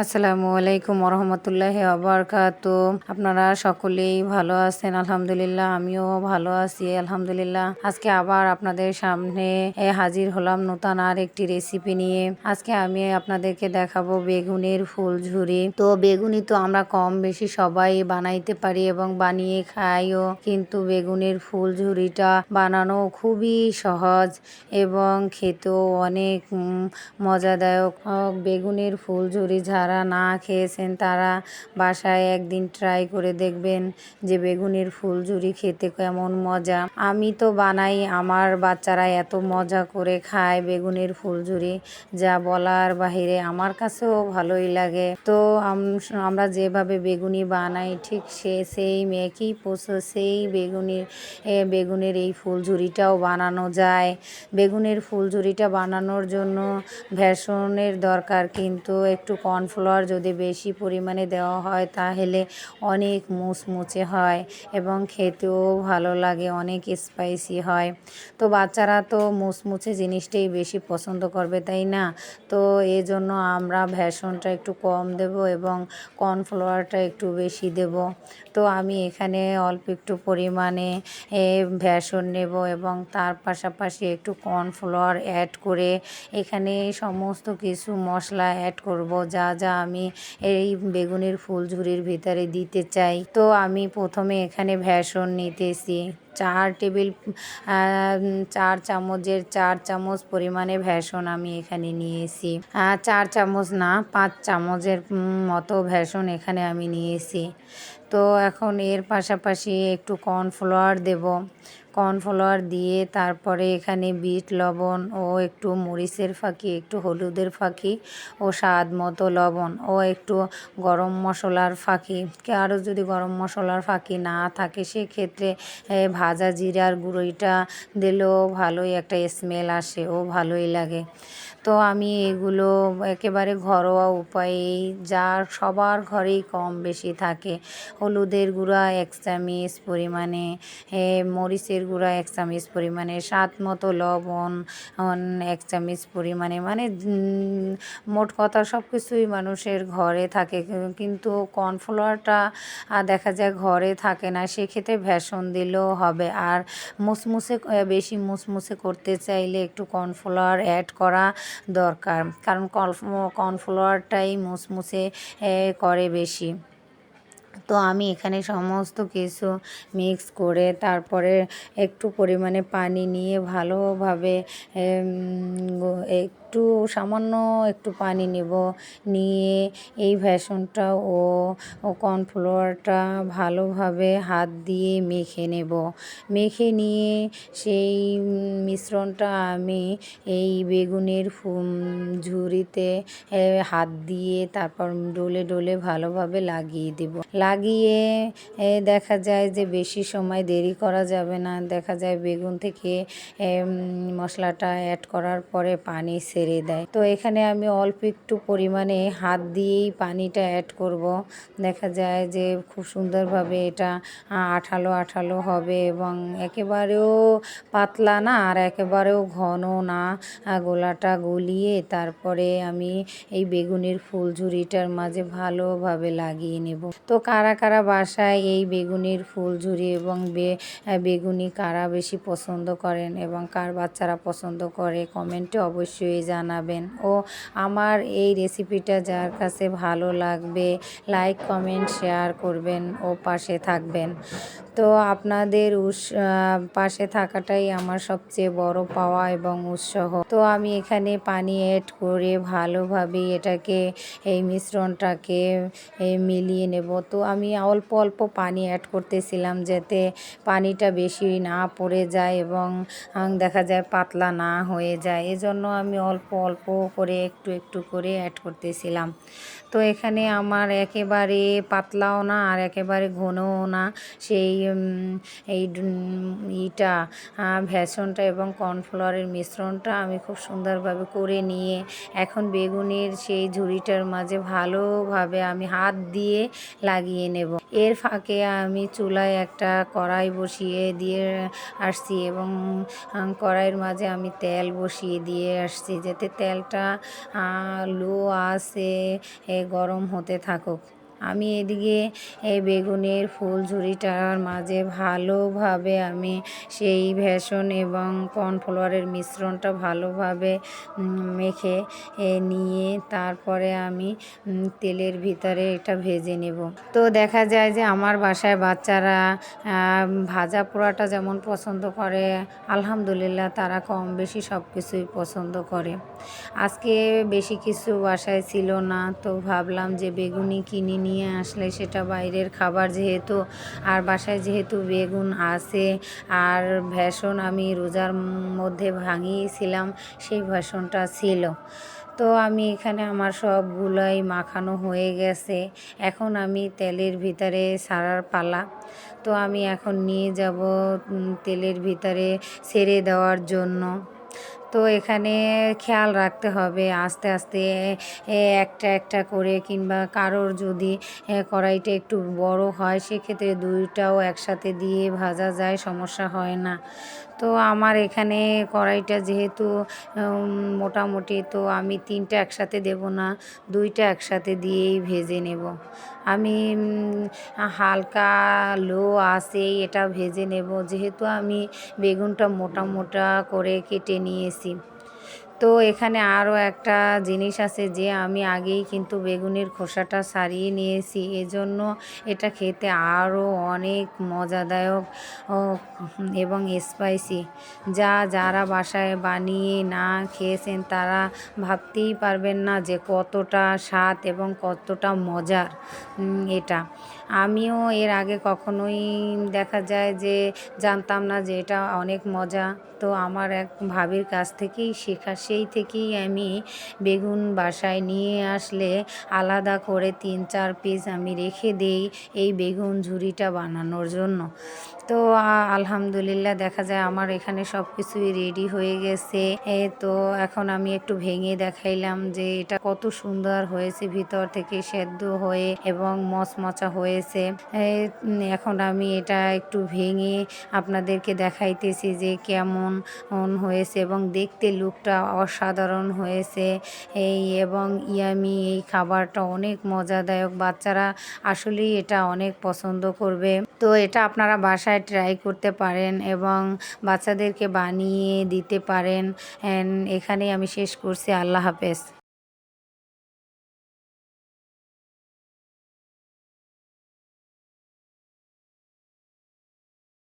আসসালামু আলাইকুম রহমতুল্লাহ আবরকাত আপনারা সকলেই ভালো আছেন, আলহামদুলিল্লাহ, আমিও ভালো আছি, আলহামদুলিল্লাহ। আজকে আবার আপনাদের সামনে হাজির হলাম নতুন আর একটি রেসিপি নিয়ে। আজকে আমি আপনাদেরকে দেখাবো বেগুনের ফুল ঝুরি তো বেগুনি তো আমরা কম বেশি সবাই বানাইতে পারি এবং বানিয়ে খাইও, কিন্তু বেগুনের ফুল ঝুরিটা বানানো খুবই সহজ এবং খেতেও অনেক মজাদায়ক। বেগুনের ফুল ঝুরি যারা না খেয়েছেন, তারা বাসায় একদিন ট্রাই করে দেখবেন যে বেগুনের ফুল ঝুরি খেতে কেমন মজা। আমি তো বানাই, আমার বাচ্চারা এত মজা করে খায় বেগুনের ফুল ঝুরি যা বলার বাহিরে আমার কাছেও ভালোই লাগে। তো আমরা যেভাবে বেগুনি বানাই, ঠিক সে, সেই একই সেই বেগুনির বেগুনের এই ফুল ঝুরিটাও বানানো যায়। বেগুনের ফুল ঝুরিটা বানানোর জন্য ভেষনের দরকার, কিন্তু একটু কর্নফ্লাওয়ার যদি বেশি পরিমাণে দেওয়া হয় তাহলে অনেক মুচমুচে হয় এবং খেতেও ভালো লাগে, অনেক স্পাইসি হয়। তো বাচ্চারা তো মুচমুচে জিনিসটাই বেশি পছন্দ করবে, তাই না? তো এই জন্য আমরা ভেষনটা একটু কম দেব এবং কর্নফ্লাওয়ারটা একটু বেশি দেব। তো আমি এখানে অল্প একটু পরিমাণে ভেষন নেব এবং তার পাশাপাশি একটু কর্নফ্লাওয়ার অ্যাড করে এখানে সমস্ত কিছু মশলা অ্যাড করব, যা যা আমি এই বেগুনের ফুল ঝুড়ির ভিতরে দিতে চাই। তো আমি প্রথমে এখানে ভ্যাসন নিতেছি। চার টেবিল চার চামচের চার চামচ পরিমাণে ভেষন আমি এখানে নিয়েছি। চার চামচ না, পাঁচ চামচের মতো ভেষন এখানে আমি নিয়েছি। তো এখন এর পাশাপাশি একটু কর্নফ্লাওয়ার দেব। কর্নফ্লাওয়ার দিয়ে তারপরে এখানে বিট, লবণ ও একটু মরিচের ফাঁকি, একটু হলুদের ফাঁকি ও স্বাদ মতো লবণ ও একটু গরম মশলার ফাঁকি। আরও যদি গরম মশলার ফাঁকি না থাকে, সেক্ষেত্রে ভাজা জিরার গুঁড়োটা দিলেও ভালোই একটা স্মেল আসে ও ভালোই লাগে। তো আমি এগুলো একেবারে ঘরোয়া উপায়েই, যা সবার ঘরেই কম বেশি থাকে। হলুদের গুঁড়া এক চামচ পরিমাণে মরিচের গুঁড়া এক চামচ পরিমাণে, স্বাদ মতো লবণ এক চামচ পরিমাণে মানে মোট কথা সব কিছুই মানুষের ঘরে থাকে। কিন্তু কর্নফ্লাওয়ারটা দেখা যায় ঘরে থাকে না, সেক্ষেত্রে ভেষন দিলেও হবে। আর মুসমুসে বেশি মুসমুসে করতে চাইলে একটু কর্নফ্লাওয়ার অ্যাড করা দরকার। কারণ কর্নফ্লাওয়ারটাই মুসমুসে করে বেশি। তো আমি এখানে সমস্ত কিছু মিক্স করে তারপরে একটু পরিমাণে পানি নিয়ে ভালোভাবে একটু সামান্য একটু পানি নেব। নিয়ে এই ভেষনটা ও কর্নফ্লাওয়ারটা ভালোভাবে হাত দিয়ে মেখে নেব। মেখে নিয়ে সেই মিশ্রণটা আমি এই বেগুনের ঝুড়িতে হাত দিয়ে তারপর ডলে ডলে ভালোভাবে লাগিয়ে দেব। লাগিয়ে দেখা যায় যে বেশি সময় দেরি করা যাবে না। দেখা যায় বেগুন থেকে মশলাটা অ্যাড করার পরে পানি ছেড়ে দেয়। তো এখানে আমি অল্প একটু পরিমাণে হাত দিয়েই পানিটা অ্যাড করব। দেখা যায় যে খুব সুন্দরভাবে এটা আঠালো আঠালো হবে এবং একেবারেও পাতলা না আর একেবারেও ঘন না। গোলাটা গলিয়ে তারপরে আমি এই বেগুনের ফুল ঝুড়িটার মাঝে ভালোভাবে লাগিয়ে নেব। তো কারা কারা বাসায় এই বেগুনের ফুল ঝুড়ি এবং বেগুনি কারা বেশি পছন্দ করেন এবং কার বাচ্চারা পছন্দ করে, কমেন্টে অবশ্যই জানাবেন। ও আমার এই রেসিপিটা যার কাছে ভালো লাগবে, লাইক, কমেন্ট, শেয়ার করবেন ও পাশে থাকবেন। তো আপনাদের আহ, পাশে থাকাটাই আমার সবচেয়ে বড় পাওয়া এবং উৎসাহ। তো আমি এখানে পানি অ্যাড করে ভালোভাবে এটাকে এই মিশ্রণটাকে মিলিয়ে নেব। তো আমি অল্প অল্প পানি অ্যাড করতেছিলাম যাতে পানিটা বেশি না পড়ে যায় এবং দেখা যায় পাতলা না হয়ে যায়। এজন্য আমি অল্প অল্প করে একটু একটু করে অ্যাড করতেছিলাম। তো এখানে আমার একেবারে পাতলাও না আর একেবারে ঘনও না। সেই এই ইটা আহ, এবং কর্নফ্লাওয়ারের মিশ্রণটা আমি খুব সুন্দরভাবে করে নিয়ে এখন বেগুনের সেই ঝুড়িটার মাঝে ভালোভাবে আমি হাত দিয়ে লাগিয়ে নেব। এর ফাঁকে আমি চুলায় একটা কড়াই বসিয়ে দিয়ে আসছি এবং কড়াইয়ের মাঝে আমি তেল বসিয়ে দিয়ে আসছি যাতে তেলটা লো আসে গরম হতে থাকুক। আমি এদিকে এই বেগুনের ফুল ঝুড়িটার মাঝে ভালোভাবে আমি সেই ভেষন এবং কর্নফ্লাওয়ারের মিশ্রণটা ভালোভাবে মেখে নিয়ে তারপরে আমি তেলের ভিতরে এটা ভেজে নেব। তো দেখা যায় যে আমার বাসায় বাচ্চারা ভাজা পোড়াটা যেমন পছন্দ করে, আলহামদুলিল্লাহ তারা কম বেশি সব কিছুই পছন্দ করে। আজকে বেশি কিছু বাসায় ছিল না, তো ভাবলাম যে বেগুনি কিনে নিয়ে আসলে সেটা বাইরের খাবার যেহেতু, আর বাসায় যেহেতু বেগুন আছে আর ভেষণ আমি রোজার মধ্যে ভাঙিয়েছিলাম, সেই ভেষণটা ছিল। তো আমি এখানে আমার সবগুলোই মাখানো হয়ে গেছে। এখন আমি তেলের ভিতরে সারার পালা। তো আমি এখন নিয়ে যাব তেলের ভিতরে সেরে দেওয়ার জন্য। তো এখানে খেয়াল রাখতে হবে আস্তে আস্তে একটা একটা করে কিংবা কারোর যদি কড়াইটা একটু বড় হয়, সেক্ষেত্রে দুইটাও একসাথে দিয়ে ভাজা যায়, সমস্যা হয় না। তো আমার এখানে কড়াইটা যেহেতু মোটামুটি তো আমি তিনটা একসাথে দেব না, দুইটা একসাথে দিয়েই ভেজে নেব। আমি হালকা লো আসে এটা ভেজে নেব। যেহেতু আমি বেগুনটা মোটা মোটা করে কেটে নিয়েছি। তো এখানে আরও একটা জিনিস আছে যে আমি আগেই কিন্তু বেগুনের খোসাটা সারিয়ে নিয়েছি। এজন্য এটা খেতে আরও অনেক মজাদায়ক এবং স্পাইসি যা যারা বাসায় বানিয়ে না খেয়েছেন তারা ভাবতেই পারবেন না যে কতটা স্বাদ এবং কতটা মজার এটা। আমিও এর আগে কখনোই দেখা যায় যে জানতাম না যে এটা অনেক মজা। তো আমার এক ভাবির কাছ থেকেই শেখা, সেই থেকেই আমি বেগুন বাসায় নিয়ে আসলে আলাদা করে তিন, চার পিস আমি রেখে দেই এই বেগুন ঝুড়িটা বানানোর জন্য। তো আলহামদুলিল্লাহ দেখা যায় আমার এখানে সব কিছুই রেডি হয়ে গেছে। এ, তো এখন আমি একটু ভেঙে দেখাইলাম যে এটা কত সুন্দর হয়েছে ভিতর থেকে সেদ্ধ হয়ে এবং মচমচা হয়েছে। এখন আমি এটা একটু ভেঙে আপনাদেরকে দেখাইতেছি যে কেমন হয়েছে এবং দেখতে লুকটা অসাধারণ হয়েছে। এই এবং ইয়ামি এই খাবারটা অনেক মজাদায়ক, বাচ্চারা আসলেই এটা অনেক পছন্দ করবে। তো এটা আপনারা বাসায় ট্রাই করতে পারেন এবং বাচ্চাদেরকে বানিয়ে দিতে পারেন। এখানেই আমি শেষ করছি। আল্লাহ হাফেজ।